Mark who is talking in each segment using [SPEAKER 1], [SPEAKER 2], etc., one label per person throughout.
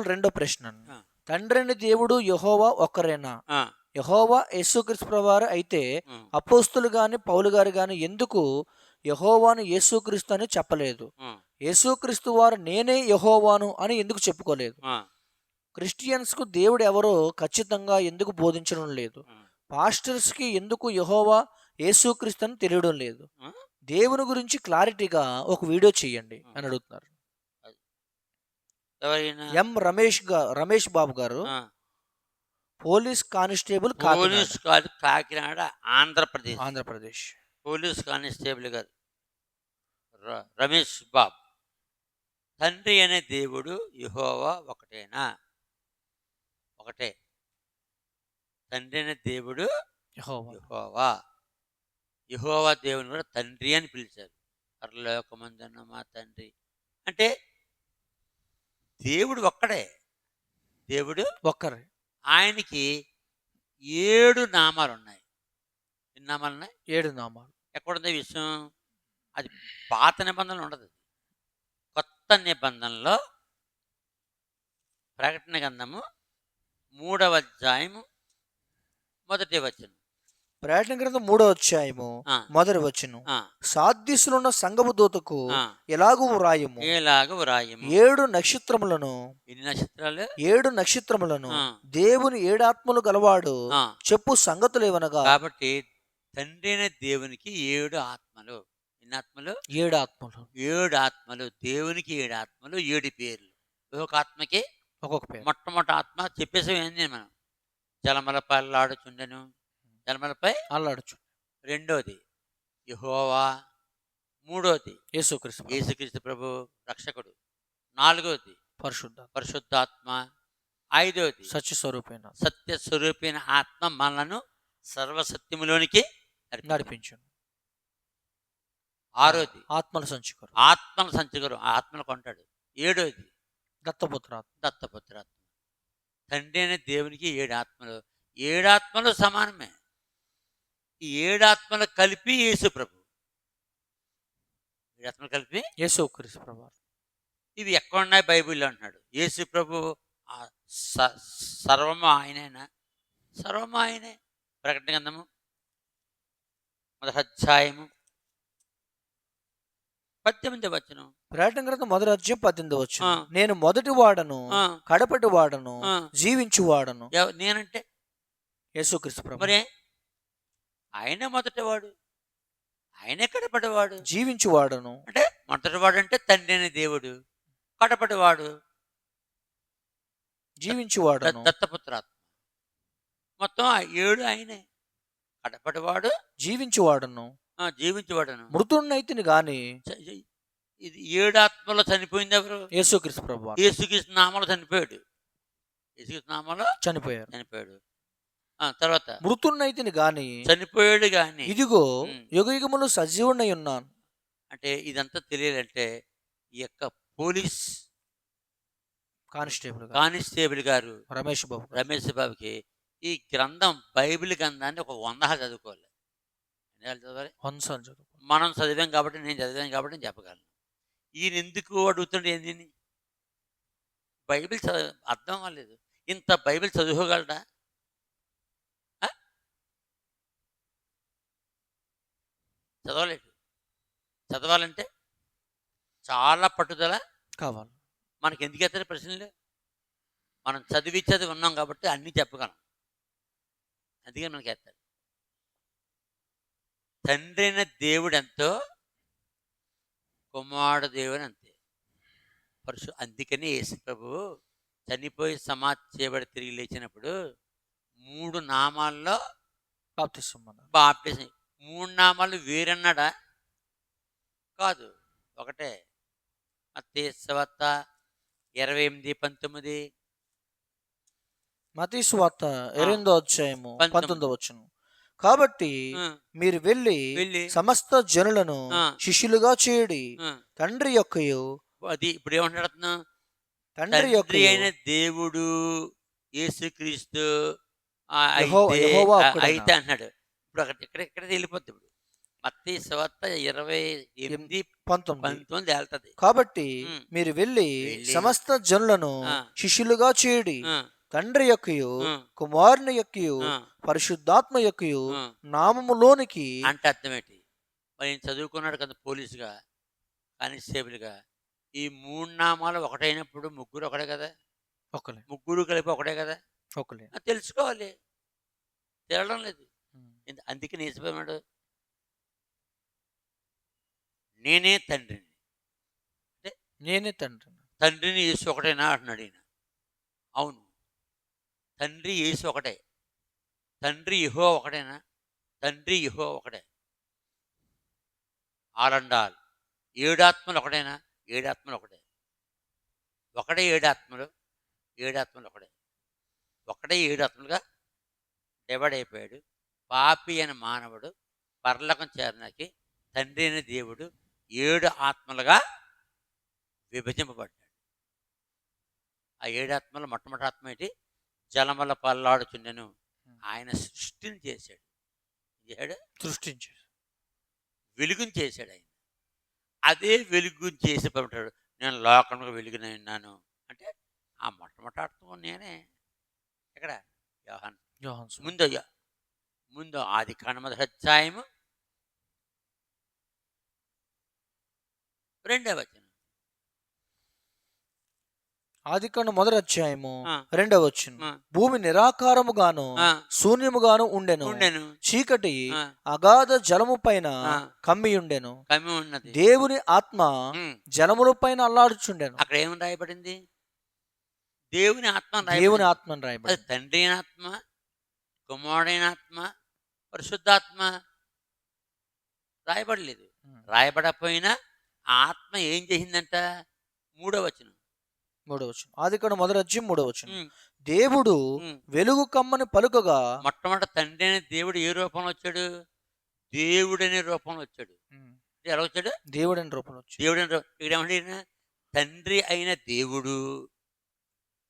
[SPEAKER 1] లోపల రెండో ప్రశ్న. తండ్రిని దేవుడు యహోవా ఒక్కరేనా? యహోవా యేసుక్రీస్తు ప్రభువారు అయితే అపోస్తులు గాని పౌలు గారు గాని ఎందుకు యహోవాను యేసుక్రీస్తు అని చెప్పలేదు? యేసుక్రీస్తు వారు నేనే యహోవాను అని ఎందుకు చెప్పుకోలేదు? క్రిస్టియన్స్కు దేవుడు ఎవరో ఖచ్చితంగా ఎందుకు బోధించడం లేదు? పాస్టర్స్కి ఎందుకు యహోవా యేసుక్రీస్తు అని తెలియడం లేదు? దేవుని గురించి క్లారిటీగా ఒక వీడియో చేయండి అని అడుగుతున్నారు.
[SPEAKER 2] ఎవరైనా
[SPEAKER 1] ఎం రమేష్గా రమేష్ బాబు గారు పోలీస్ కానిస్టేబుల్
[SPEAKER 2] పోలీస్ కాదు కాకినాడ ఆంధ్రప్రదేశ్.
[SPEAKER 1] ఆంధ్రప్రదేశ్.
[SPEAKER 2] పోలీస్ కానిస్టేబుల్ గారు. రమేష్ బాబు. తండ్రి అనే దేవుడు యహోవా ఒకటేనా? ఒకటే. తండ్రి అనే దేవుడు
[SPEAKER 1] యహోవా.
[SPEAKER 2] యహోవా దేవుని కూడా తండ్రి అని పిలిచారు. పరలోకమందున్న మా తండ్రి. అంటే దేవుడు ఒక్కడే. దేవుడు
[SPEAKER 1] ఒక్కరే.
[SPEAKER 2] ఆయనకి ఏడు నామాలు ఉన్నాయి ఎన్ని నామాలు ఉన్నాయి
[SPEAKER 1] ఏడు నామాలు.
[SPEAKER 2] ఎక్కడుంది విషయం? అది పాత నిబంధనలు ఉండదు కొత్త నిబంధనలో ప్రకటన గ్రంథము మూడవ అధ్యాయము మొదటి వచనం.
[SPEAKER 1] ప్రకటన గ్రంథం మూడో అధ్యాయము మొదటి వచ్చును
[SPEAKER 2] ఆ,
[SPEAKER 1] సాధ్యసులున్న సంగము దూతకు. ఎలాగూ వ్రాయము?
[SPEAKER 2] ఏలాగ వ్రాయము?
[SPEAKER 1] ఏడు నక్షత్రములను
[SPEAKER 2] ఎన్ని నక్షత్రాలు?
[SPEAKER 1] ఏడు నక్షత్రములను. దేవుని ఏడాత్మలు గలవాడు చెప్పు సంగతులేవనగా
[SPEAKER 2] కాబట్టి తండ్రి దేవునికి ఏడు ఆత్మలు. ఎన్ని ఆత్మలు?
[SPEAKER 1] ఏడు ఆత్మలు.
[SPEAKER 2] ఏడు ఆత్మలు. దేవునికి ఏడు ఆత్మలు ఏడు పేర్లు. ఒక ఆత్మకి
[SPEAKER 1] ఒక్కొక్క పేరు.
[SPEAKER 2] మొట్టమొదటి ఆత్మ చెప్పేసాం ఏంది మనం? జలమలపై ఆడుచుండెను జలమలపై
[SPEAKER 1] అల్లాడచ్చు
[SPEAKER 2] రెండోది యహోవా. మూడోది
[SPEAKER 1] యేసుక్రీస్తు
[SPEAKER 2] యేసుక్రీస్తు ప్రభు రక్షకుడు. నాలుగోది
[SPEAKER 1] పరిశుద్ధ
[SPEAKER 2] పరిశుద్ధాత్మ. ఐదోది
[SPEAKER 1] సత్య స్వరూపైన
[SPEAKER 2] సత్య స్వరూపైన ఆత్మ మనలను సర్వసత్యములోనికి.
[SPEAKER 1] నడిపించు
[SPEAKER 2] ఆరోది
[SPEAKER 1] ఆత్మల సంచుకరు.
[SPEAKER 2] ఆత్మల సంచగరు ఆత్మలు కొంటాడు. ఏడోది
[SPEAKER 1] దత్తపుత్ర
[SPEAKER 2] దత్తపుత్రాత్మ. తండ్రి అనే దేవునికి ఏడు ఆత్మలు. ఏడాత్మలు సమానమే. ఈ ఏడాత్మలు కలిపి యేసు ప్రభు. ఏడాత్మలు కలిపి?
[SPEAKER 1] యేసుక్రీస్తు ప్రభు.
[SPEAKER 2] ఇవి ఎక్కడ ఉన్నాయి బైబిల్లో అంటున్నాడు? యేసు ప్రభు సర్వము ఆయనేనా? సర్వము ఆయనే. ప్రకటన గ్రంథము. మొదటి అధ్యాయము. పద్దెనిమిది వచ్చును
[SPEAKER 1] ప్రకటన గ్రంథం మొదటి అధ్యాయం పద్దెనిమిది వచ్చు. నేను మొదటి వాడను కడపటి వాడను. జీవించు వాడను.
[SPEAKER 2] నేనంటే?
[SPEAKER 1] యేసుక్రీస్తు ప్రభు.
[SPEAKER 2] మరే ఆయనే మొదటివాడు. ఆయనే కడపటివాడు
[SPEAKER 1] జీవించు వాడను
[SPEAKER 2] అంటే మొదటివాడు అంటే తండ్రి అనే దేవుడు కడపటివాడు
[SPEAKER 1] జీవించు వాడను
[SPEAKER 2] ద- దత్తపుత్రాత్మ మొత్తం ఆ ఏడు ఆయనే. కడపటివాడు
[SPEAKER 1] జీవించు వాడను
[SPEAKER 2] ఆ, జీవించేవాడను.
[SPEAKER 1] మృతుడినైతిని గాని
[SPEAKER 2] ఇది ఏడు ఆత్మలో చనిపోయింది ఎవరు?
[SPEAKER 1] యేసుక్రీస్తు ప్రభు
[SPEAKER 2] యేసుకృష్ణ నామలో చనిపోయాడు. యేసుకృష్ణ నామలో చనిపోయాడు. ఆ తర్వాత.
[SPEAKER 1] మృతుడినైతిని గాని
[SPEAKER 2] చనిపోయాడు గాని.
[SPEAKER 1] ఇదిగో
[SPEAKER 2] ఉమ్.
[SPEAKER 1] యుగ యుగములు సజీవునై ఉన్నాను.
[SPEAKER 2] అంటే ఇదంతా తెలియాలంటే ఈ యొక్క పోలీస్
[SPEAKER 1] కానిస్టేబుల్
[SPEAKER 2] కానిస్టేబుల్ గారు
[SPEAKER 1] రమేష్ బాబు.
[SPEAKER 2] రమేష్ బాబుకి ఈ గ్రంథం బైబిల్ గ్రంథాన్ని ఒక వంద చదువుకోవాలి. చదవాలి? మనం చదివాం కాబట్టి నేను చదివాను కాబట్టి నేను చెప్పగలను. ఈయన ఎందుకు అడుగుతుండే ఏంది? బైబిల్ చదువు అర్థం అవ్వలేదు. ఇంత బైబిల్ చదువుకోగలడా ఆ? చదవలేడు చదవాలంటే చాలా పట్టుదల
[SPEAKER 1] కావాలి.
[SPEAKER 2] మనకి ఎందుకు ఎత్తారు ప్రశ్నలు మనం చదివి చదివి ఉన్నాం కాబట్టి అన్నీ చెప్పగలం. అందుకే మనకి ఎత్తాడు తండ్రి అయిన దేవుడు ఎంతో కుమారుడు దేవుడు అంతే. పరశు అందుకని యేసు ప్రభు చనిపోయి సమాధి చేయబడి తిరిగి లేచినప్పుడు మూడు నామాల్లో
[SPEAKER 1] బాప్తిసం
[SPEAKER 2] బాప్టిజం మూడు నామాలు వేరన్నాడా? కాదు. ఒకటే. మత్తయి సువార్త ఇరవై ఎనిమిది పంతొమ్మిది.
[SPEAKER 1] మతీ సువార్త ఎనిమిదో అధ్యాయము
[SPEAKER 2] పంతొమ్మిది.
[SPEAKER 1] వచ్చును కాబట్టి మీరు వెళ్ళి
[SPEAKER 2] వెళ్ళి
[SPEAKER 1] సమస్త జనులను. శిష్యులుగా చేయడి తండ్రి యొక్కయు
[SPEAKER 2] అది ఇప్పుడు ఏమంటాడుతున్నా
[SPEAKER 1] తండ్రి యొక్కయు
[SPEAKER 2] అయిన దేవుడు యేసుక్రీస్తు? అయితే అన్నాడు. ఇప్పుడు అక్కడ ఇక్కడ ఇక్కడ వెళ్ళిపోద్ది ఇప్పుడు? మత్తి సువార్త ఇరవై ఎనిమిది
[SPEAKER 1] పంతొమ్మిది.
[SPEAKER 2] పంతొమ్మిది వెళ్తది
[SPEAKER 1] కాబట్టి. మీరు వెళ్ళి సమస్త జనులను. శిష్యులుగా చేయుడి తండ్రి యొక్కయు కుమారుని యొక్కయు పరిశుద్ధాత్మ యొక్కయు. నామములోనికి
[SPEAKER 2] అంటే అర్థం ఏంటి? మరి చదువుకున్నాడు కదా పోలీసుగా కానిస్టేబుల్గా. ఈ మూడు నామాలు ఒకటైనప్పుడు ముగ్గురు ఒకటే కదా?
[SPEAKER 1] ఒకలే
[SPEAKER 2] ముగ్గురు కలిపి ఒకటే కదా?
[SPEAKER 1] ఒకలే
[SPEAKER 2] తెలుసుకోవాలి. తేలడం లేదు. అందుకే నేర్చిపోయాడు నేనే తండ్రిని.
[SPEAKER 1] నేనే తండ్రి
[SPEAKER 2] తండ్రిని యేసు ఒకటేనా అంటున్నాడు ఈయన. అవును. తండ్రి యేసు ఒకటే. తండ్రి ఇహో ఒకటేనా? తండ్రి ఇహో ఒకటే. ఆలండాల్ ఏడాత్మలు ఒకటేనా? ఏడాత్మలు ఒకటే. ఒకటే ఏడాత్మలు ఏడాత్మలు ఒకటే. ఒకటే ఏడాత్మలుగా డివైడ్ అయిపోయాడు. పాపి అని మానవుడు పర్లకం చేరడానికి తండ్రి అయిన దేవుడు ఏడు ఆత్మలుగా విభజింపబడ్డాడు. ఆ ఏడు ఆత్మలు మొట్టమొదటి ఆత్మ ఏంటి? జలమల పల్లాడుచుండెను ఆయన సృష్టిని చేశాడు. చేశాడు
[SPEAKER 1] సృష్టించాడు.
[SPEAKER 2] వెలుగుని చేశాడు ఆయన. అదే వెలుగుని చేసి పంపాడు నేను లోకంలో వెలుగునే ఉన్నాను. అంటే ఆ మొట్టమొదటి ఆత్మ నేనే. ఎక్కడ? యోహాన్. ముందు ముందు ఆది కాండమద అధ్యాయము రెండవ వచనం.
[SPEAKER 1] ఆదికాండం మొదటి అధ్యాయము రెండవ వచ్చిన
[SPEAKER 2] ఆ,
[SPEAKER 1] భూమి నిరాకారముగాను శూన్యముగాను ఉండెను.
[SPEAKER 2] ఉండెను.
[SPEAKER 1] చీకటి అగాధ జలము పైన. కమ్మి ఉండెను.
[SPEAKER 2] కమ్మి ఉన్నది.
[SPEAKER 1] దేవుని ఆత్మ జలముల పైన అల్లాడుచుండెను.
[SPEAKER 2] అక్కడ ఏమని రాయబడింది? దేవుని ఆత్మ
[SPEAKER 1] దేవుని
[SPEAKER 2] రాయబడింది.
[SPEAKER 1] ఆత్మని
[SPEAKER 2] అది
[SPEAKER 1] రాయబడి
[SPEAKER 2] తండ్రి ఆత్మ కుమారుడైన ఆత్మ పరిశుద్ధాత్మ రాయబడలేదు. రాయబడకపోయినా ఆత్మ ఏం చేసిందంట? మూడో వచనం.
[SPEAKER 1] మూడవ వచ్చిన ఆదికాండం మొదటి అధ్యాయం మూడవ వచ్చిన
[SPEAKER 2] ఉమ్,
[SPEAKER 1] దేవుడు. వెలుగు కమ్మని పలుకగా
[SPEAKER 2] మొట్టమొదటి తండ్రి అయిన దేవుడు ఏ రూపంలో వచ్చాడు? దేవుడనే రూపంలో వచ్చాడు. ఎలా వచ్చాడు?
[SPEAKER 1] దేవుడని రూపంలో వచ్చి
[SPEAKER 2] దేవుడు అని ఇక్కడ ఏమంటే? తండ్రి అయిన దేవుడు.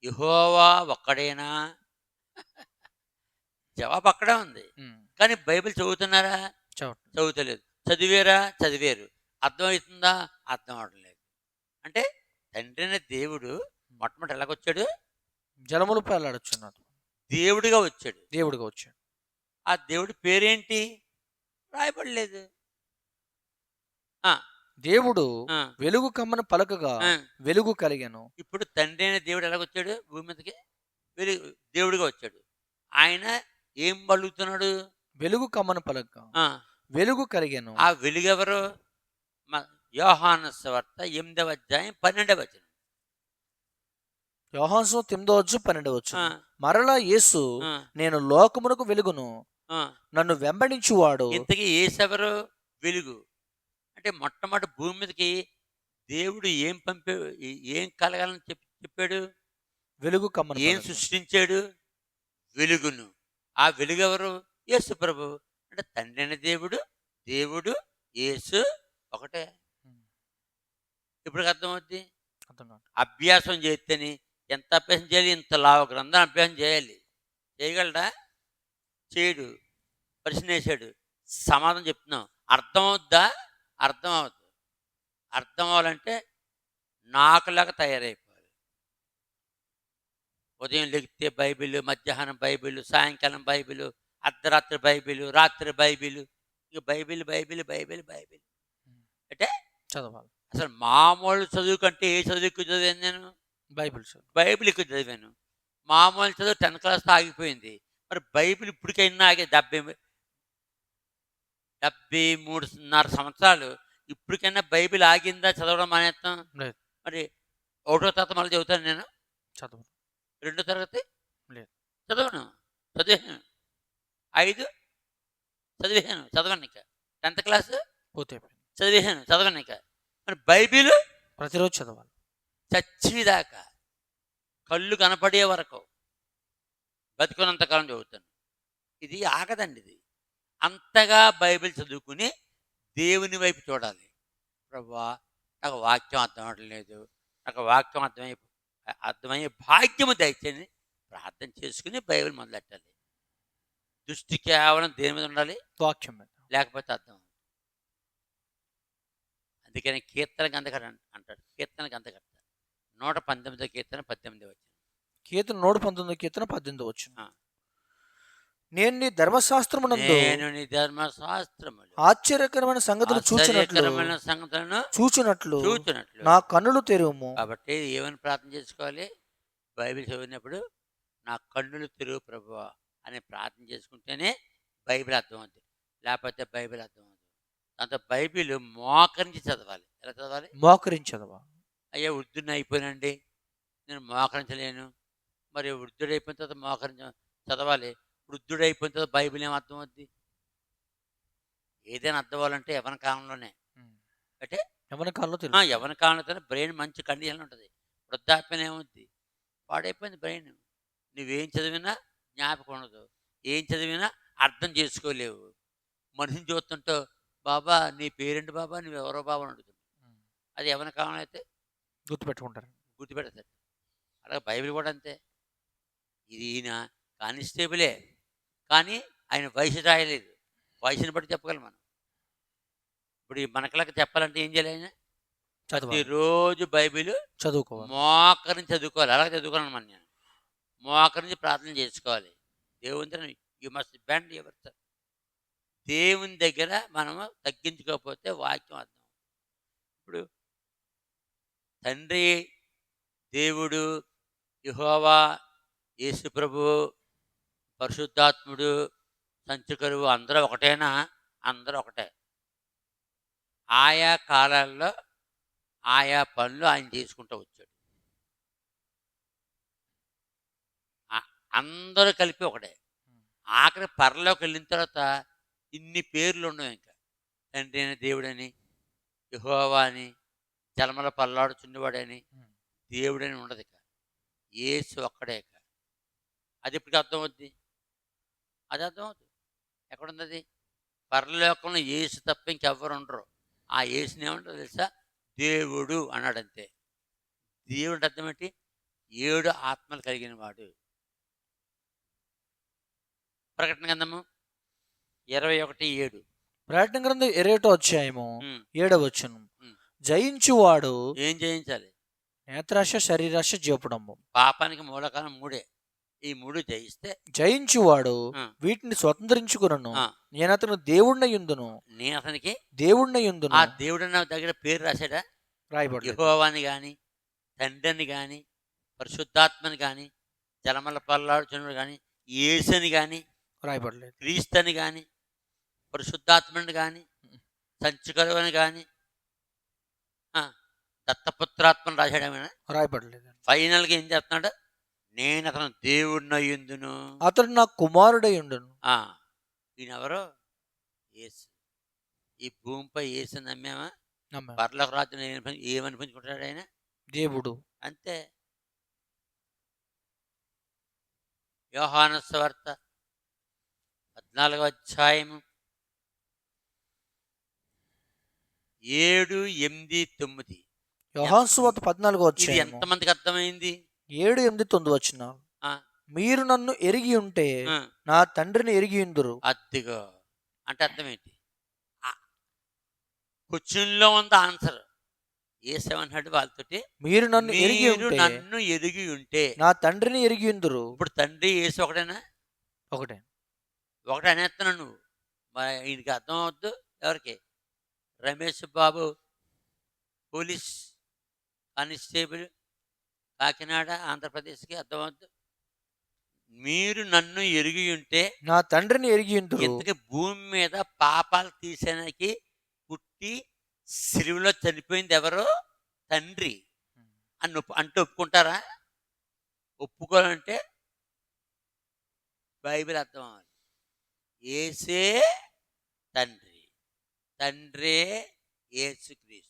[SPEAKER 2] యహోవా ఒక్కడేనా? జవాబు అక్కడే ఉంది. కానీ బైబిల్ చదువుతున్నారా. చదువుతలేదు. చదివేరా? చదివేరు. అర్థమవుతుందా? అర్థం అవడం లేదు. అంటే తండ్రి అయిన దేవుడు మొట్టమొదటి ఎలాగొచ్చాడు
[SPEAKER 1] జలములపై అల్లాడుచున్నాడు
[SPEAKER 2] దేవుడిగా వచ్చాడు.
[SPEAKER 1] దేవుడిగా వచ్చాడు.
[SPEAKER 2] ఆ దేవుడి పేరేంటి? రాయబడలేదు.
[SPEAKER 1] దేవుడు వెలుగు కమ్మని పలకగా. వెలుగు కలిగాను.
[SPEAKER 2] ఇప్పుడు తండ్రి అయిన దేవుడు ఎలాగొచ్చాడు భూమి మీదకి వెలుగు దేవుడిగా వచ్చాడు. ఆయన ఏం పలుకుతున్నాడు?
[SPEAKER 1] వెలుగు కమ్మని పలకగా
[SPEAKER 2] ఆ,
[SPEAKER 1] వెలుగు కలిగాను.
[SPEAKER 2] ఆ వెలుగు ఎవరు మ- యోహాను వార్త ఎనిమిదవ అధ్యాయం పన్నెండవ వచనం.
[SPEAKER 1] యోహాన్సు పన్నెండవ వచ్చు
[SPEAKER 2] ఆ,
[SPEAKER 1] మరలా యేసు నేను లోకమునకు వెలుగును. నన్ను వెంబడించువాడు.
[SPEAKER 2] ఇంతకీ ఏసెవరు వెలుగు. అంటే మొట్టమొదటి భూమి మీదకి దేవుడు ఏం పంపే ఏం కలగాలని చెప్పి చెప్పాడు?
[SPEAKER 1] వెలుగు కమ్మని
[SPEAKER 2] ఏం. సృష్టించాడు? వెలుగును. ఆ వెలుగు ఎవరు యేసు ప్రభు. అంటే తండ్రి అయిన దేవుడు దేవుడు యేసు ఒకటే. ఇప్పుడు అర్థమవుద్ది. అభ్యాసం చేస్తేనే ఎంత అభ్యాసం చేయాలి? ఇంత లావ గ్రంథం అభ్యాసం చేయాలి. చేయగలడా? చేయడు. ప్రశ్న వేసాడు సమాధానం చెప్తున్నాం. అర్థం అవుద్దా అర్థం అవద్దు అర్థం అవ్వాలంటే నాకులాగా తయారైపోవాలి ఉదయం లెగితే బైబిల్ మధ్యాహ్నం బైబిల్ సాయంకాలం బైబిల్ అర్ధరాత్రి బైబిల్ రాత్రి బైబిల్ ఇక బైబిల్ బైబిల్ బైబిల్ బైబిల్.
[SPEAKER 1] చదవాలి.
[SPEAKER 2] అసలు మామూలు చదువు కంటే ఏ చదువు ఎక్కువ చదివాను నేను?
[SPEAKER 1] బైబిల్ చదువు.
[SPEAKER 2] బైబిల్ ఎక్కువ చదివాను. మామూలు చదువు టెన్త్ క్లాస్ ఆగిపోయింది. మరి బైబిల్ ఇప్పటికైనా ఆగే డెబ్బై డెబ్బై మూడున్నర సంవత్సరాలు ఇప్పటికైనా బైబిల్ ఆగిందా చదవడం మానేస్తాం. మరి ఒకటో తరగతి మళ్ళీ చదువుతాను నేను?
[SPEAKER 1] చదువు
[SPEAKER 2] రెండో తరగతి?
[SPEAKER 1] లేదు.
[SPEAKER 2] చదవను. చదివాను. ఐదు? చదివాను. చదవను ఇక. Tenth class?
[SPEAKER 1] అయిపోయింది
[SPEAKER 2] చదివాను. చదవను ఇక. మరి బైబిల్?
[SPEAKER 1] ప్రతిరోజు చదవాలి.
[SPEAKER 2] చచ్చిదాకా కళ్ళు కనపడే వరకు. బతుకున్నంత కాలం చదువుతాను. ఇది ఆగదండి ఇది. అంతగా బైబిల్ చదువుకుని దేవుని వైపు చూడాలి. ప్రభా నాకు వాక్యం అర్థం అవ్వట్లేదు నాకు వాక్యం అర్థమై అర్థమయ్యే భాగ్యము దయచేయండి. ప్రార్థన చేసుకుని బైబిల్ మొదలెట్టాలి. దృష్టి కేవలం దేని మీద ఉండాలి?
[SPEAKER 1] వాక్యం
[SPEAKER 2] లేకపోతే అర్థం అందుకని కీర్తన గంధకడ అంటాడు. కీర్తన గంధకడ నూట పంతొమ్మిదో కీర్తన పద్దెనిమిది వచ్చింది
[SPEAKER 1] కీర్తన నూట పంతొమ్మిదో కీర్తన పద్దెనిమిది
[SPEAKER 2] వచ్చు
[SPEAKER 1] నేను నీ ధర్మశాస్త్రమునందు
[SPEAKER 2] నేను నీ ధర్మశాస్త్రములు
[SPEAKER 1] ఆశ్చర్యకరమైన సంగతులు చూచినట్లు
[SPEAKER 2] సంగతులను
[SPEAKER 1] చూచినట్లు
[SPEAKER 2] చూచినట్లు.
[SPEAKER 1] నా కన్నులు తెరువుము.
[SPEAKER 2] కాబట్టి ఏమని ప్రార్థన చేసుకోవాలి? బైబిల్ చదివినప్పుడు నా కన్నులు తెరువు ప్రభు అని ప్రార్థన చేసుకుంటేనే బైబిల్ అర్థమవుతుంది. లేకపోతే బైబిల్ అర్థమవుతుంది. దాంతో బైబిల్ మోకరించి చదవాలి. ఎలా చదవాలి?
[SPEAKER 1] మోకరించదవా
[SPEAKER 2] అయ్యా వృద్ధుని అయిపోయినండి. నేను మోకరించలేను. మరి వృద్ధుడు అయిపోయిన తర్వాత మోకరించ చదవాలి. వృద్ధుడు అయిపోయిన తర్వాత బైబిల్ ఏం అర్థమవుద్ది? ఏదైనా అర్థం అవ్వాలంటే ఎవరి కాలంలోనే అంటే
[SPEAKER 1] ఎవరి కాలంలో
[SPEAKER 2] ఎవరి కాలంలో బ్రెయిన్ మంచి కండిషన్ ఉంటుంది. వృద్ధాప్యం ఏమవుద్ది పాడైపోయింది బ్రెయిన్. నువ్వేం చదివినా జ్ఞాపకం ఉండదు. ఏం చదివినా అర్థం చేసుకోలేవు. మనిషిని చూస్తుంటూ బాబా నీ పేరేంటి బాబా? నువ్వు ఎవరో బాబా అని అడుగుతుంది అది ఎవరి కాలం అయితే
[SPEAKER 1] గుర్తుపెట్టుకుంటారు.
[SPEAKER 2] గుర్తుపెడతాడు అలాగే బైబిల్ కూడా అంతే. ఇది ఈయన కానిస్టేబులే. కానీ ఆయన వయసు రాయలేదు. వయసుని బట్టి చెప్పగలం మనం. ఇప్పుడు ఈ మనకలకి చెప్పాలంటే ఏం చేయాలి ఆయన? ప్రతిరోజు బైబిల్
[SPEAKER 1] చదువుకోవాలి.
[SPEAKER 2] మోకరించి చదువుకోవాలి. అలాగే చదువుకోవాలి మన నేను. మోకరించి ప్రార్థన చేసుకోవాలి. దేవుని యు మస్ట్ బెండ్ ఎవర్ దేవుని దగ్గర మనము తగ్గించుకోకపోతే వాక్యం అర్థం ఇప్పుడు తండ్రి దేవుడు యెహోవా యేసు ప్రభు పరిశుద్ధాత్ముడు సంచకరువు అందరూ ఒకటేనా? అందరూ ఒకటే. ఆయా కాలాల్లో ఆయా పనులు ఆయన చేసుకుంటూ వచ్చాడు. అందరూ కలిపి ఒకటే. ఆఖరి పరలోకి వెళ్ళిన తర్వాత ఇన్ని పేర్లు ఉన్నాయి ఇంకా. తండ్రి అని దేవుడని యహోవా అని జలమల పల్లాడుచున్నవాడని దేవుడని ఉండదు ఇక. ఏసు ఒక్కడే ఇక. అది ఇప్పటికి అర్థమవుద్ది? అది అర్థమవుతుంది ఎక్కడుంది అది పరలోకంలో ఏసు తప్ప ఇంకెవ్వరు ఉండరు. ఆ ఏసుని ఏమంటారు తెలుసా? దేవుడు అన్నాడు అంతే దేవుడు అర్థం ఏంటి? ఏడు ఆత్మలు కలిగిన వాడు. ప్రకటన గంధము ఇరవై ఒకటి ఏడు.
[SPEAKER 1] ప్రకటన గ్రంథం అధ్యాయము
[SPEAKER 2] ఉమ్.
[SPEAKER 1] ఏడవ వచ్చును
[SPEAKER 2] ఉమ్.
[SPEAKER 1] జయించువాడు
[SPEAKER 2] ఏం చేయించాలి
[SPEAKER 1] నేత్రాశ శరీరాశ జీవపడంబం.
[SPEAKER 2] పాపానికి మూలకాలం మూడే. ఈ మూడు జయిస్తే
[SPEAKER 1] జయించువాడు. వీటిని స్వతంత్రించుకును
[SPEAKER 2] ఆ.
[SPEAKER 1] నేను అతను దేవుణ్ణయుందును.
[SPEAKER 2] నేను అతనికి
[SPEAKER 1] దేవుణ్ణయుందును.
[SPEAKER 2] ఆ దేవుడన్న దగ్గర పేరు రాశాడా?
[SPEAKER 1] రాయబడి
[SPEAKER 2] యహోవాని కానీ తండ్రిని కానీ పరిశుద్ధాత్మని కానీ జలమల పల్లాడుచుని కానీ ఏసని కానీ
[SPEAKER 1] రాయబడలేదు.
[SPEAKER 2] క్రీస్తుని కానీ పరిశుద్ధాత్మని కానీ సంచుకరువని కానీ దత్తపుత్రాత్మని రాశాడేమైనా
[SPEAKER 1] రాయబడలేదు
[SPEAKER 2] ఫైనల్గా ఏం చేస్తున్నాడు? నేను అతను దేవుడిని అయ్యుందును
[SPEAKER 1] అతడు నా కుమారుడై ఉండును.
[SPEAKER 2] ఆ, ఈయన ఎవరు ఏసు ఈ భూమిపై ఏసు నమ్మామా. పర్లకు రాత్రి ఏమనిపించుకుంటాడు ఆయన?
[SPEAKER 1] దేవుడు.
[SPEAKER 2] అంతే. యోహాన స్వార్త పద్నాలుగవ అధ్యాయము. ఏడు ఎనిమిది తొమ్మిది.
[SPEAKER 1] యోహాన్సువాత పద్నాలుగో
[SPEAKER 2] ఇది
[SPEAKER 1] అధ్యాయము.
[SPEAKER 2] ఎంతమందికి అర్థమైంది?
[SPEAKER 1] ఏడు ఎనిమిది తొమ్మిది వచ్చిన
[SPEAKER 2] ఆ.
[SPEAKER 1] మీరు నన్ను ఎరిగి ఉంటే నా తండ్రిని ఎరిగి ఉందురు.
[SPEAKER 2] అద్దిగో. అంటే అర్థం ఏంటి క్వశ్చన్లో ఉంది ఆన్సర్. ఏసేమన్నాడు వాళ్ళతోటి?
[SPEAKER 1] మీరు నన్ను ఎరిగి
[SPEAKER 2] నన్ను ఎరిగి ఉంటే
[SPEAKER 1] నా తండ్రిని ఎరిగి ఉందురు.
[SPEAKER 2] ఇప్పుడు తండ్రి ఏసు ఒకటేనా?
[SPEAKER 1] ఒకటే.
[SPEAKER 2] ఒకటి అనేస్తున్నావు నువ్వు. మరి ఈయనకి అర్థం అవద్దు ఎవరికి? రమేష్ బాబు పోలీస్ కానిస్టేబుల్ కాకినాడ ఆంధ్రప్రదేశ్కి అర్థం అవద్దు మీరు నన్ను ఎరిగి ఉంటే
[SPEAKER 1] నా తండ్రిని ఎరిగి
[SPEAKER 2] ఇంతకి భూమి మీద పాపాలు తీసేదానికి పుట్టి సిలువలో చనిపోయింది ఎవరో? తండ్రి. అని ఒప్పు అంటే ఒప్పుకుంటారా? ఒప్పుకోవాలంటే బైబిల్ అర్థం అవ్వాలి ఏసే తండ్రి. తండ్రే యేసుక్రీస్తు.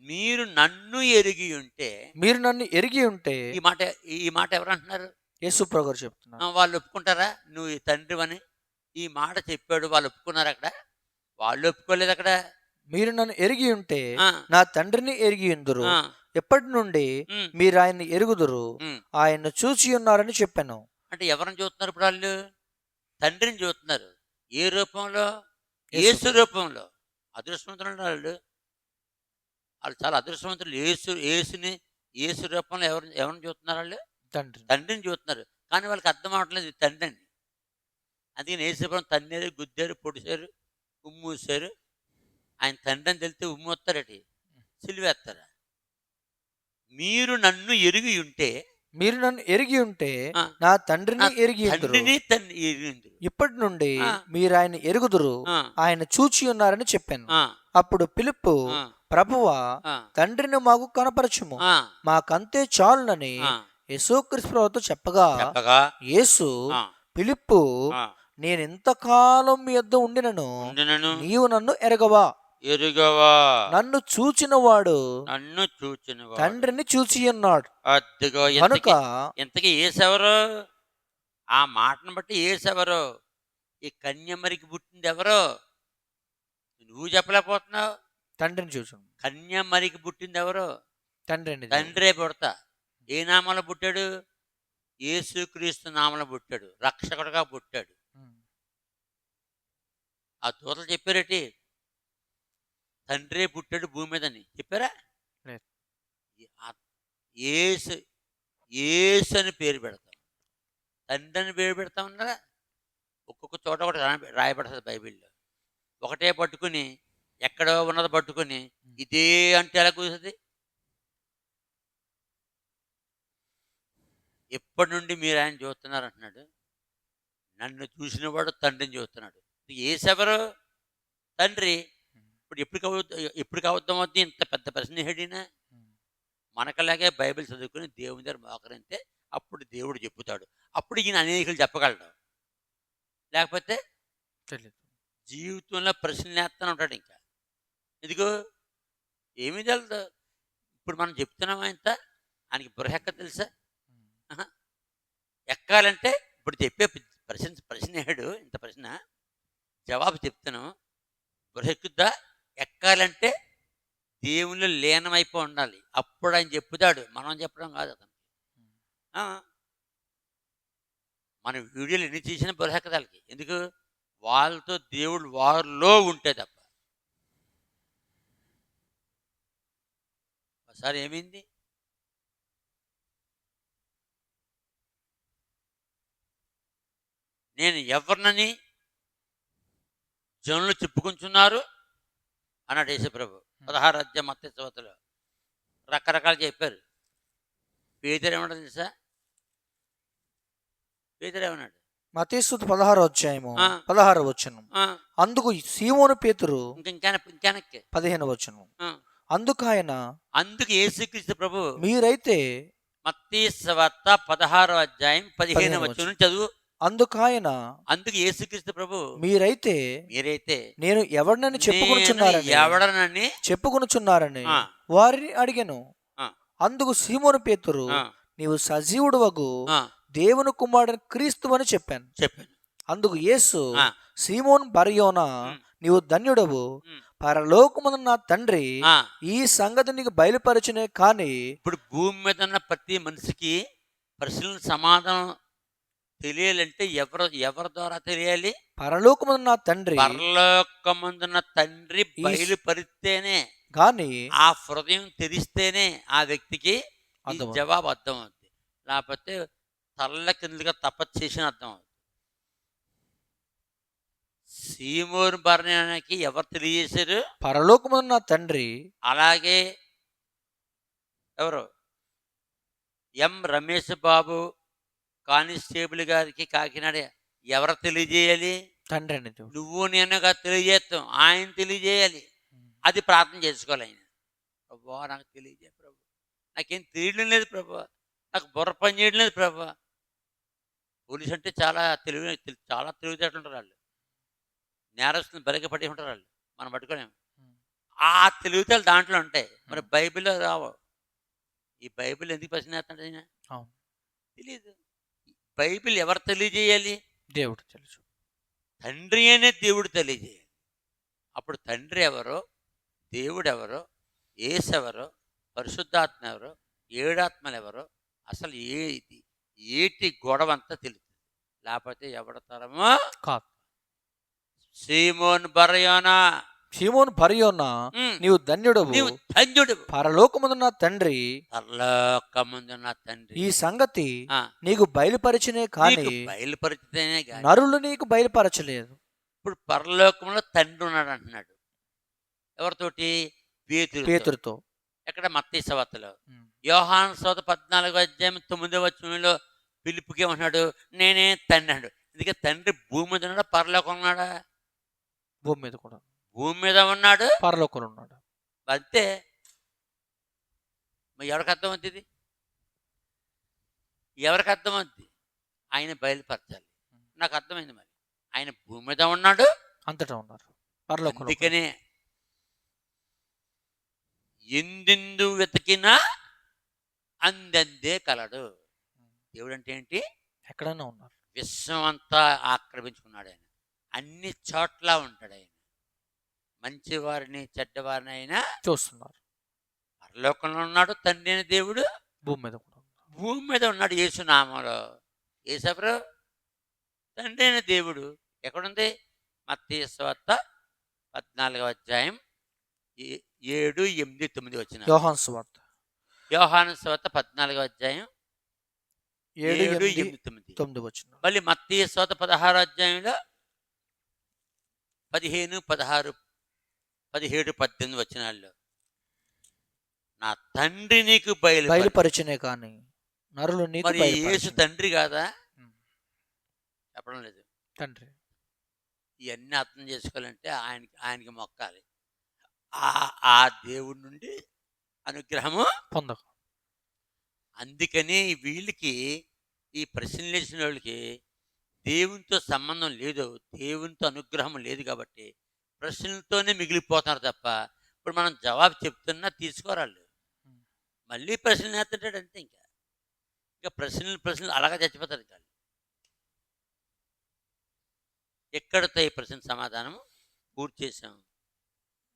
[SPEAKER 2] మీరు నన్ను ఎరిగి ఉంటే
[SPEAKER 1] మీరు నన్ను ఎరిగి ఉంటే
[SPEAKER 2] ఈ మాట ఈ మాట ఎవరు అంటున్నారు
[SPEAKER 1] యేసు గారు చెప్తున్నారు.
[SPEAKER 2] వాళ్ళు ఒప్పుకుంటారా? నువ్వు ఈ తండ్రివని ఈ మాట చెప్పాడు వాళ్ళు ఒప్పుకున్నారు అక్కడ? వాళ్ళు ఒప్పుకోలేదు అక్కడ.
[SPEAKER 1] మీరు నన్ను ఎరిగి ఉంటే నా తండ్రిని ఎరిగి ఉందురు. ఎప్పటి నుండి మీరు ఆయన్ని ఎరుగుదురు. ఆయన్ను చూచి ఉన్నారని చెప్పాను.
[SPEAKER 2] అంటే ఎవరిని చూస్తున్నారు ఇప్పుడు వాళ్ళు? తండ్రిని చూస్తున్నారు. ఏ రూపంలో?
[SPEAKER 1] యేసు
[SPEAKER 2] రూపంలో. అదృష్టవంతులు వాళ్ళు. వాళ్ళు చాలా అదృష్టవంతులు. ఏసు ఏసుని ఏసు రూపంలో ఎవరు ఎవరిని చూస్తున్నారు వాళ్ళు?
[SPEAKER 1] తండ్రి
[SPEAKER 2] తండ్రిని చూస్తున్నారు. కానీ వాళ్ళకి అర్థం అవట్లేదు తండ్రి అని అందుకని ఏసుప్రభు తన్నేరు గుద్దారు పొడిచారు ఉమ్మూసారు. ఆయన తండ్రి అని తెలితే ఉమ్మొస్తారటి సిలివేస్తారా మీరు నన్ను ఎరిగి ఉంటే
[SPEAKER 1] మీరు నన్ను ఎరిగి ఉంటే. నా తండ్రిని ఎరిగి. ఇప్పటి నుండి. మీరు ఆయన ఎరుగుదురు. ఆయన చూచి ఉన్నారని చెప్పాను. అప్పుడు పిలుపు ప్రభువా తండ్రిని మాకు కనపరచుము. మాకంతే చాలునని. యేసుక్రీస్తు ప్రభుతో చెప్పగా
[SPEAKER 2] చెప్పగా.
[SPEAKER 1] యేసు పిలుపు నేను ఎంతకాలం మీ యొద్ద ఉండినను. నీవు నన్ను ఎరగవా?
[SPEAKER 2] ఎరుగవా?
[SPEAKER 1] నన్ను చూచిన వాడు
[SPEAKER 2] నన్ను చూచిన
[SPEAKER 1] తండ్రిని చూచి ఉన్నాడు. కనుక
[SPEAKER 2] ఎంతకి ఏసెవరు ఆ మాటను బట్టి ఏసెవరు ఈ కన్యమరికి పుట్టింది ఎవరు? నువ్వు చెప్పలేకపోతున్నావు.
[SPEAKER 1] తండ్రిని చూచు
[SPEAKER 2] కన్యమరికి పుట్టింది ఎవరు
[SPEAKER 1] తండ్రిని
[SPEAKER 2] తండ్రే పుడతా. ఏ నామలో పుట్టాడు? యేసుక్రీస్తు నామలో పుట్టాడు. రక్షకుడుగా పుట్టాడు. ఆ దూతలు చెప్పారేటి? తండ్రే పుట్టాడు భూమి మీదని. చెప్పారా? ఏసు ఏసు అని పేరు పెడతాం. తండ్రి అని పేరు పెడతాం ఉన్నారా ఒక్కొక్క చోట ఒకటి రాయబడుతుంది బైబిల్లో. ఒకటే పట్టుకుని ఎక్కడో ఉన్నది పట్టుకుని ఇదే అంటే ఎలా కుదురుతుంది? ఎప్పటి నుండి మీరు ఆయన చూస్తున్నారు అంటున్నాడు నన్ను చూసినవాడు తండ్రిని చూస్తున్నాడు. ఏసెవరు తండ్రి? ఇప్పుడు ఎప్పుడు కవుద్ద ఎప్పుడు కవుద్దాం అవుతుంది ఇంత పెద్ద ప్రశ్న హెడినా మనకలాగే బైబిల్ చదువుకుని దేవుని దగ్గర మోకరింతే అప్పుడు దేవుడు చెప్పుతాడు. అప్పుడు ఈయన అనేకులు చెప్పగలడు. లేకపోతే జీవితంలో ప్రశ్నలు వేస్తూనే ఉంటాడు ఇంకా. ఇదిగో ఏమీ తెలదు ఇప్పుడు మనం చెప్తున్నాం ఇంత? ఆయనకి బృహెక్క తెలుసా? ఎక్కాలంటే ఇప్పుడు చెప్పే ప్రశ్న ప్రశ్న ఏడు ఇంత ప్రశ్న. జవాబు చెప్తాను. బృహెక్కుద్దా ఎక్కాలంటే దేవుళ్ళు లీనమైపో ఉండాలి. అప్పుడు ఆయన చెప్పుతాడు. మనం చెప్పడం కాదు అతను మన వీడియోలు ఎన్ని తీసినా బృహెక్కదాలకి ఎందుకు? వాళ్ళతో దేవుడు వారిలో ఉంటే తప్ప. ఒకసారి ఏమైంది? నేను ఎవరినని జనులు చెప్పుకుంటున్నారు? అన్నాడు యేసుప్రభు. పదహారు అధ్యాయం మత్త చవతలో రకరకాలు చెప్పారు. పేదరు ఏమన్నాడు తెలుసా? పేదరు ఏమన్నాడు?
[SPEAKER 1] మతీసు పదహారు అధ్యాయము. పదహారు వచనం
[SPEAKER 2] ఆ,
[SPEAKER 1] అందుకు సీమోను పేతురు
[SPEAKER 2] ఇంక ఇంకా
[SPEAKER 1] పదిహేను వచనం
[SPEAKER 2] ఆ.
[SPEAKER 1] అందుకు ఆయన
[SPEAKER 2] అందుకు యేసుక్రీస్తు ప్రభు
[SPEAKER 1] మీరైతే
[SPEAKER 2] మత్తీ వార్త పదహారో అధ్యాయం పదిహేను వచ్చిన చదువు.
[SPEAKER 1] అందుకు ఆయన
[SPEAKER 2] అందుకు యేసుక్రీస్తు ప్రభు
[SPEAKER 1] మీరైతే
[SPEAKER 2] మీరైతే
[SPEAKER 1] నేను ఎవరినని చెప్పుకొనుచున్నారని
[SPEAKER 2] నేను ఎవడనని
[SPEAKER 1] చెప్పుకొనుచున్నారని వారిని అడిగాను. అందుకు సీమోను పేతురు నీవు సజీవుడు వగు దేవుని కుమారుని క్రీస్తు అని చెప్పాను.
[SPEAKER 2] చెప్పాను.
[SPEAKER 1] అందుకు యేసు. సీమోన్ బరయోనా. నీవు ధన్యుడవు.
[SPEAKER 2] ఉమ్.
[SPEAKER 1] పరలోకమున నా తండ్రి ఈ సంగతి నీకు బయలుపరచునే కాని
[SPEAKER 2] ఇప్పుడు భూమి మీద ఉన్న ప్రతి మనిషికి ప్రశ్నల సమాధానం తెలియాలంటే ఎవరు ఎవరి ద్వారా తెలియాలి
[SPEAKER 1] పరలోకమున నా తండ్రి
[SPEAKER 2] పరలోకమందున్న తండ్రి బయలుపరిస్తేనే
[SPEAKER 1] గాని
[SPEAKER 2] ఆ హృదయం తెరిస్తేనే ఆ వ్యక్తికి. జవాబు అర్థం అవుతుంది లేకపోతే తల్ల కిందగా తపస్సు చేసిన అర్థం అవుతుంది సీమోరు భరణానికి ఎవరు తెలియజేశారు?
[SPEAKER 1] పరలోకమున నా తండ్రి
[SPEAKER 2] అలాగే ఎవరు? ఎం రమేష్ బాబు కానిస్టేబుల్ గారికి కాకినాడ ఎవరు తెలియజేయాలి?
[SPEAKER 1] తండ్రి
[SPEAKER 2] నువ్వు నేనుగా తెలియజేస్తాం ఆయన తెలియజేయాలి. అది ప్రార్థన చేసుకోవాలి ఆయన. ప్రభు నాకు తెలియజే ప్రభు. నాకేం తెలియడం లేదు ప్రభు. నాకు బుర్ర పని చేయడం లేదు ప్రభు. పోలీస్ అంటే చాలా తెలివి తెలి- చాలా తెలివితేటలు ఉంటారు వాళ్ళు. నేరస్తులను బరిగా పడి ఉంటారు వాళ్ళు. మనం పట్టుకోలేము. ఆ తెలివితేటలు దాంట్లో ఉంటాయి. మరి బైబిల్లో రావు. ఈ బైబిల్ ఎందుకు ప్రశ్న వేస్తాడు ఆయన. తెలియదు బైబిల్ ఎవరు తెలియజేయాలి?
[SPEAKER 1] దేవుడు తెలుసు.
[SPEAKER 2] తండ్రి అనే దేవుడు తెలియజేయాలి. అప్పుడు తండ్రి ఎవరో? దేవుడు ఎవరో? ఏసెవరో పరిశుద్ధాత్మ ఎవరో? ఏడాత్మలు ఎవరో? అసలు ఏ ఏటి గొడవ అంతా తెలుస్తుంది లేకపోతే ఎవడతారమో
[SPEAKER 1] కాదు.
[SPEAKER 2] సీమోన్ బరయోనా.
[SPEAKER 1] సీమోను
[SPEAKER 2] ఉమ్,
[SPEAKER 1] నీవు ధన్యుడవు.
[SPEAKER 2] నీవు ధన్యుడు
[SPEAKER 1] పరలోకమునున్న తండ్రి.
[SPEAKER 2] పరలోకమందున్న తండ్రి.
[SPEAKER 1] ఈ సంగతి నీకు బయలుపరిచినే కాని
[SPEAKER 2] బయలుపరిచితేనే
[SPEAKER 1] నరులు నీకు బయలుపరచలేదు.
[SPEAKER 2] ఇప్పుడు పరలోకంలో తండ్రి ఉన్నాడు అంటున్నాడు. ఎవరితోటి? పేతురు
[SPEAKER 1] పేతురుతో.
[SPEAKER 2] ఎక్కడ? మత్తయి సవతలో యోహాన్ సోత పద్నాలుగు అధ్యాయం తొమ్మిదో వచనంలో పిలుపుకి ఉన్నాడు నేనే తండ్రి అన్నాడు అందుకే తండ్రి భూమి మీద ఉన్నాడా? పరలోకం ఉన్నాడా?
[SPEAKER 1] భూమి మీద కూడా.
[SPEAKER 2] భూమి మీద ఉన్నాడు.
[SPEAKER 1] పరలోకంలో ఉన్నాడు.
[SPEAKER 2] అంతే. మరి ఎవరికి అర్థమవుతుంది ఎవరికి అర్థమవుద్ది? ఆయన బయలుపరచాలి. నాకు అర్థమైంది మరి. ఆయన భూమి మీద ఉన్నాడు.
[SPEAKER 1] అంతటా ఉన్నారు. పరలోకంలో
[SPEAKER 2] అందుకనే ఎందెందు వెతికినా అందందే కలడు. దేవుడు అంటే ఏంటి?
[SPEAKER 1] ఎక్కడైనా ఉన్నారు.
[SPEAKER 2] విశ్వం అంతా ఆక్రమించుకున్నాడు ఆయన. అన్ని చోట్ల ఉంటాడు ఆయన. మంచివారిని చెడ్డవారిని అయినా
[SPEAKER 1] చూస్తున్నారు.
[SPEAKER 2] పరలోకంలో ఉన్నాడు తండ్రి అయిన దేవుడు.
[SPEAKER 1] భూమి మీద.
[SPEAKER 2] భూమి మీద ఉన్నాడు యేసునామంలో ఏసబ్రు తండ్రి అయిన దేవుడు. ఎక్కడుంది? మత్తయి స్వార్త పద్నాలుగవ అధ్యాయం ఏ- ఏడు ఎనిమిది తొమ్మిది వచ్చిన.
[SPEAKER 1] యోహాన్ సువార్త.
[SPEAKER 2] యోహాను స్వార్త పద్నాలుగవ అధ్యాయం
[SPEAKER 1] ఏడు ఎనిమిది
[SPEAKER 2] తొమ్మిది.
[SPEAKER 1] తొమ్మిది వచ్చిన.
[SPEAKER 2] మళ్ళీ మత్తయి స్వార్త పదహారు అధ్యాయంలో పదిహేను పదహారు పదిహేడు పద్దెనిమిది వచ్చినాళ్ళు నా తండ్రి నీకు బయలు
[SPEAKER 1] బయలుపరిచినే కాని నరులు
[SPEAKER 2] మరి యేసు. తండ్రి కాదా. చెప్పడం లేదు.
[SPEAKER 1] తండ్రి.
[SPEAKER 2] ఇవన్నీ అర్థం చేసుకోవాలంటే ఆయనకి ఆయనకి మొక్కాలి. ఆ ఆ దేవుడి నుండి అనుగ్రహము
[SPEAKER 1] పొందక
[SPEAKER 2] అందుకని వీళ్ళకి ఈ ప్రశ్నలు వేసిన వాళ్ళకి దేవునితో సంబంధం లేదు దేవునితో అనుగ్రహం లేదు కాబట్టి ప్రశ్నలతోనే మిగిలిపోతున్నారు తప్ప ఇప్పుడు మనం జవాబు చెప్తున్నా తీసుకోరాళ్ళు మళ్ళీ ప్రశ్నలు వేస్తుంటాడు అంతే ఇంకా. ఇంకా ప్రశ్నలు ప్రశ్నలు అలాగా చచ్చిపోతారు ఇంకా ఎక్కడితో ఈ ప్రశ్న సమాధానం పూర్తి చేసాం